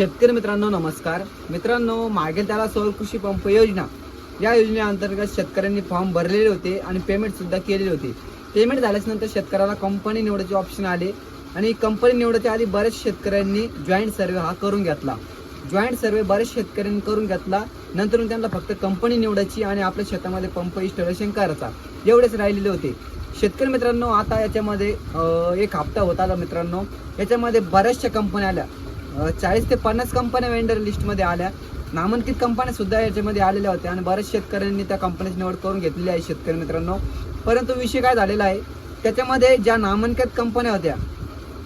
शेतकरी मित्रांनो नमस्कार. मित्रांनो मागेल त्याला सौर कृषी पंप योजना. या योजनेअंतर्गत शेतकऱ्यांनी फॉर्म भरलेले होते आणि पेमेंट सुद्धा केलेले होते. पेमेंट झाल्याच्यानंतर शेतकऱ्याला कंपनी निवडायचे ऑप्शन आले आणि कंपनी निवडायच्या आधी बरेच शेतकऱ्यांनी जॉईंट सर्वे हा करून घेतला. जॉईंट सर्वे बरेच शेतकऱ्यांनी करून घेतला. नंतर त्यांना फक्त कंपनी निवडायची आणि आपल्या शेतामध्ये पंप इन्स्टॉलेशन करायचा. एवढेच राहिलेले होते. शेतकरी मित्रांनो आता याच्यामध्ये एक हप्ता होता मित्रांनो. याच्यामध्ये बऱ्याचशा कंपन्या आल्या. चाळीस ते पन्नास कंपन्या वेंडर लिस्टमध्ये आल्या. नामांकित कंपन्या सुद्धा याच्यामध्ये आलेल्या होत्या आणि बऱ्याच शेतकऱ्यांनी त्या कंपन्याची निवड करून घेतलेली आहे शेतकरी मित्रांनो. परंतु विषय काय झालेला आहे? त्याच्यामध्ये ज्या नामांकित कंपन्या होत्या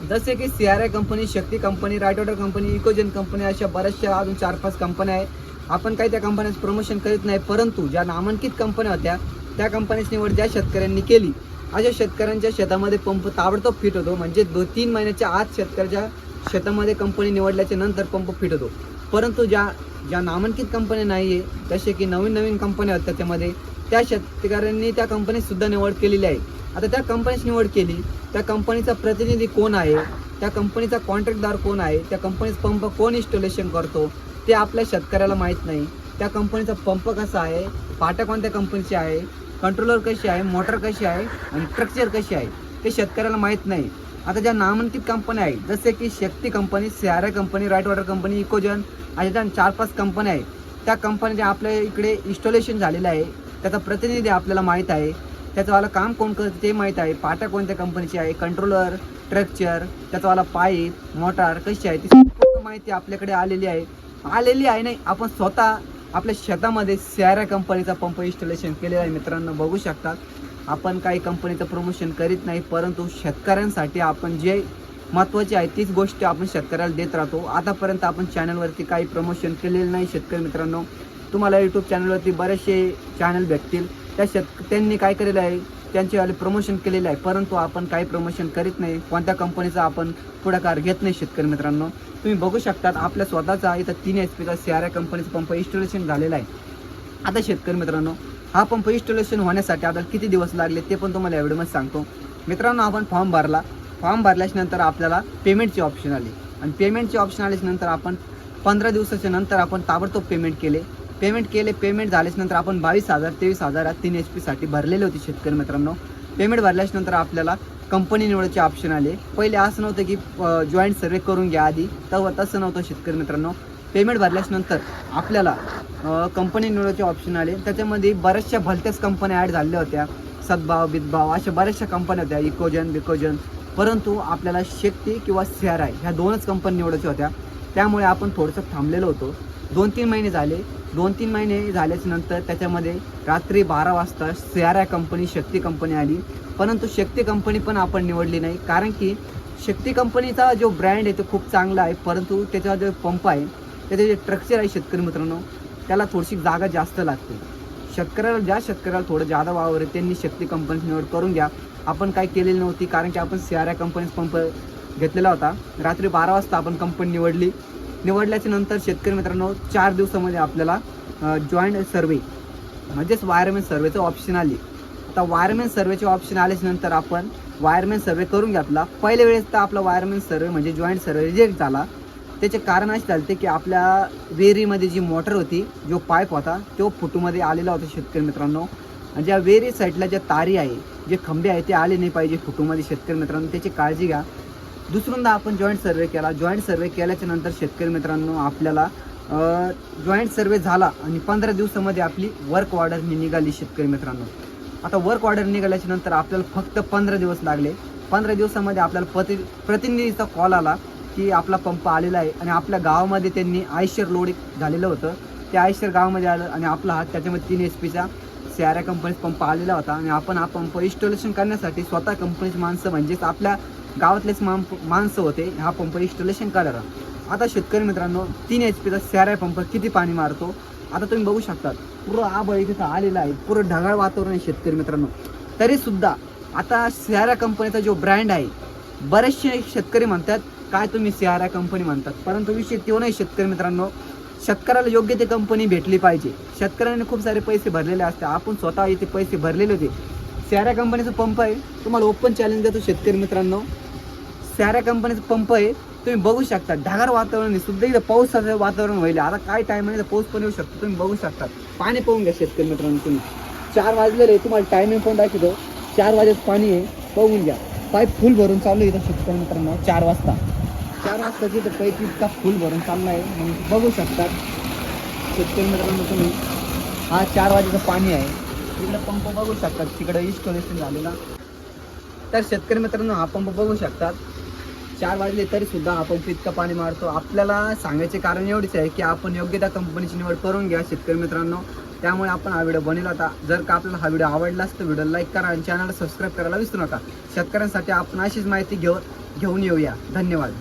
जसे की C R I company Shakti company रायटोटर company Ecozen company अशा बऱ्याचशा अजून चार पाच कंपन्या आहे. आपण काही त्या कंपन्यांचं प्रमोशन करीत नाही परंतु ज्या नामांकित कंपन्या होत्या त्या कंपनीची निवड ज्या शेतकऱ्यांनी केली. अशा शेतकऱ्यांच्या शेतामध्ये पंप ताबडतोब फिट होतो. म्हणजे दोन तीन महिन्याच्या आत शेतकऱ्याच्या शेतामध्ये कंपनी निवडल्याच्या नंतर पंप फिट होतो परंतु ज्या ज्या नामांकित कंपन्या नाही आहे जसे की नवीन नवीन कंपन्या आहेत त्याच्यामध्ये त्या शेतकऱ्यांनी त्या कंपनीसुद्धा निवड केलेली आहे. आता त्या कंपनीची निवड केली त्या कंपनीचा प्रतिनिधी कोण आहे त्या कंपनीचा कॉन्ट्रॅक्टदार कोण आहे त्या कंपनीचा पंप कोण इन्स्टॉलेशन करतो ते आपल्या शेतकऱ्याला माहीत नाही. त्या कंपनीचा पंप कसा आहे पाट्या कोणत्या कंपनीची आहे कंट्रोलर कशी आहे मोटर कशी आहे आणि स्ट्रक्चर कशी आहे ते शेतकऱ्याला माहीत नाही. आता ज्या नामांकित कंपन्या आहेत जसे की Shakti company Sierra company Rite Water company Ecozen अशा ज्या चार पाच कंपन्या आहेत त्या कंपनीच्या आपल्या इकडे इन्स्टॉलेशन झालेलं आहे त्याचा प्रतिनिधी आपल्याला माहीत आहे. त्याचंवाला काम कोण करतं ते माहीत आहे. पाट्या कोणत्या कंपनीची आहे? कंट्रोलर स्ट्रक्चर त्याचंवाला पाईप मोटार कशी आहे? ती संपूर्ण माहिती आपल्याकडे आलेली आहे. आलेली आहे नाही आपण स्वतः आपल्या शेतामध्ये सियारा कंपनीचा पंप इन्स्टॉलेशन केलेला आहे मित्रांनो. बघू शकतात आपण काही कंपनीचं प्रमोशन करीत नाही परंतु शेतकऱ्यांसाठी आपण जे महत्त्वाची आहे तीच गोष्ट आपण शेतकऱ्याला देत राहतो. आतापर्यंत आपण चॅनलवरती काही प्रमोशन केलेलं नाही शेतकरी मित्रांनो. तुम्हाला यूट्यूब चॅनलवरती बरेचसे चॅनल भेटतील. त्या शेत त्यांनी काय केलेलं आहे त्यांचेवाले प्रमोशन केलेलं आहे परंतु आपण काही प्रमोशन करीत नाही. कोणत्या कंपनीचा आपण पुढाकार घेत नाही शेतकरी मित्रांनो. तुम्ही बघू शकतात आपल्या स्वतःचा इथं तीन एच पीचा सी आर आय कंपनीचा पंप इन्स्टॉलेशन झालेला आहे. आता शेतकरी मित्रांनो हा पंप इन्स्टॉलेशन होण्यासाठी आपल्याला किती दिवस लागले ते पण तुम्हाला या व्हिडिओमध्ये सांगतो. मित्रांनो आपण फॉर्म भरला. फॉर्म भरल्याच्यानंतर आपल्याला पेमेंटचे ऑप्शन आले. आणि पेमेंटचे ऑप्शन आल्याच्यानंतर आपण पंधरा दिवसाच्या नंतर आपण ताबडतोब पेमेंट केले. पेमेंट केले पेमेंट झाल्याच्यानंतर आपण बावीस हजार तेवीस हजारात तीन एच पीसाठी भरलेले होते शेतकरी मित्रांनो. पेमेंट भरल्याच्यानंतर आपल्याला कंपनी निवडायचे ऑप्शन आले. पहिले असं नव्हतं की जॉईंट सर्वे करून घ्या आधी. तर तसं नव्हतं शेतकरी मित्रांनो. पेमेंट भरल्यानंतर आपल्याला कंपनी निवडायचे ऑप्शन आले. त्याच्यामध्ये बऱ्याचशा भलत्याच कंपन्या ॲड झालेल्या होत्या. सद्भाव बिदभाव अशा बऱ्याचशा कंपन्या होत्या. इकोजन बिकोजन परंतु आपल्याला शक्ती किंवा सी ह्या दोनच कंपनी निवडायच्या होत्या. त्यामुळे आपण थोडंसं थांबलेलो होतो. दोन तीन महिने झाले. दोन तीन महिने झाल्याच्यानंतर त्याच्यामध्ये रात्री बारा वाजता सी कंपनी शक्ती कंपनी आली. परंतु शक्ती कंपनी पण आपण निवडली नाही. कारण की शक्ती कंपनीचा जो ब्रँड आहे तो खूप चांगला आहे. परंतु त्याचा जो पंप आहे त्याचे जे स्ट्रक्चर आहे शेतकरी मित्रांनो त्याला थोडीशी जागा जास्त लागते. शेतकऱ्याला ज्या शेतकऱ्याला थोडं जादा वावर आहे त्यांनी शक्ती कंपनीची निवड करून घ्या. आपण काय केलेली नव्हती कारण की आपण सी आर आय कंपनीचा पंप घेतलेला होता. रात्री बारा वाजता आपण कंपनी निवडली. निवडल्याच्या नंतर शेतकरी मित्रांनो चार दिवसामध्ये आपल्याला जॉईंट सर्वे म्हणजेच वायरमॅन सर्वेचं ऑप्शन आली. आता वायरमॅन सर्वेचे ऑप्शन आल्याच्यानंतर आपण वायरमॅन सर्वे करून घेतला पहिल्या वेळेस तर आपला वायरमॅन सर्वे म्हणजे जॉईंट सर्वे रिजेक्ट झाला. त्याचे कारण असे चालते की आपल्या वेरीमध्ये जी मोटर होती जो पाईप होता तो फुटूमध्ये आलेला होता शेतकरी मित्रांनो. आणि ज्या वेरी साईडला ज्या तारी आहे जे खंबे आहे ते आले नाही पाहिजे फुटूमध्ये शेतकरी मित्रांनो. त्याची काळजी घ्या. दुसऱ्यांदा आपण जॉईंट सर्वे केला. जॉईंट सर्वे केल्याच्यानंतर शेतकरी मित्रांनो आपल्याला जॉईंट सर्वे झाला आणि पंधरा दिवसामध्ये आपली वर्क ऑर्डर निघाली शेतकरी मित्रांनो. आता वर्क ऑर्डर निघाल्याच्या नंतर आपल्याला फक्त पंधरा दिवस लागले. पंधरा दिवसामध्ये आपल्याला प्रति प्रतिनिधीचा कॉल आला. की आपला पंप आलेला आहे आणि आपल्या गावामध्ये त्यांनी आयशर लोड झालेलं होतं. ते आयशर गावामध्ये आलं आणि आपला हा त्याच्यामध्ये तीन एच पीचा सॅऱ्या कंपनीचा पंप आलेला होता. आणि आपण हा पंप इन्स्टॉलेशन करण्यासाठी स्वतः कंपनीची माणसं म्हणजेच आपल्या गावातलेच मान माणसं होते. हा पंप इन्स्टॉलेशन करायला. आता शेतकरी मित्रांनो तीन एच पीचा सॅरा पंप किती पाणी मारतो? आता तुम्ही बघू शकतात. पुरं आबळ तिथं आलेला आहे. पुरं ढगाळ वातावरण आहे शेतकरी मित्रांनो. तरीसुद्धा आता सॅरा कंपनीचा जो ब्रँड आहे बरेचसे शेतकरी म्हणतात काय तुम्ही सॅरा कंपनी म्हणतात. परंतु विषय तो नाही शेतकरी मित्रांनो. शेतकऱ्याला योग्य ते कंपनी भेटली पाहिजे. शेतकऱ्याने खूप सारे पैसे भरलेले असते. आपण स्वतः इथे पैसे भरलेले होते. सॅरा कंपनीचा पंप आहे. तुम्हाला ओपन चॅलेंज देतो शेतकरी मित्रांनो. साऱ्या कंपनीचा पंप आहे. तुम्ही बघू शकता. ढगार वातावरण आहे. सुद्धा इथं पावसाचं वातावरण होईल आता काय टाइम आहे? पाऊस पण येऊ शकतो. तुम्ही बघू शकता. पाणी पाहून घ्या शेतकरी मित्रांनो तुम्ही. चार वाजलेले आहे, तुम्हाला टायमिंग पण दाखवतो. चार वाजेच पाणी आहे. बघून घ्या. पाईप फुल भरून चालू आहे इथं शेतकरी मित्रांनो. चार वाजता. चार वाजता तिथं काही इतका फुल भरून चालला आहे मग बघू शकतात. शेतकरी मित्रांनो तुम्ही हा चार वाजेचं पाणी आहे. तिकडे पंप बघू शकतात. तिकडे इन्स्टॉलेशन झालेला. तर शेतकरी मित्रांनो हा पंप बघू शकतात. चार वाजले तरी सुद्धा हा पंप इतका पाणी मारतो. आपल्याला सांगायचे कारण एवढेच आहे की आपण योग्य त्या कंपनीची निवड करून घ्या शेतकरी मित्रांनो. त्यामुळे आपण हा व्हिडिओ बनेल होता. जर का आपल्याला हा व्हिडिओ आवडलाच तर व्हिडिओ लाईक करा आणि चॅनलला सबस्क्राईब करायला विसरू नका. शेतकऱ्यांसाठी आपण अशीच माहिती घेऊन घेऊन येऊया. धन्यवाद.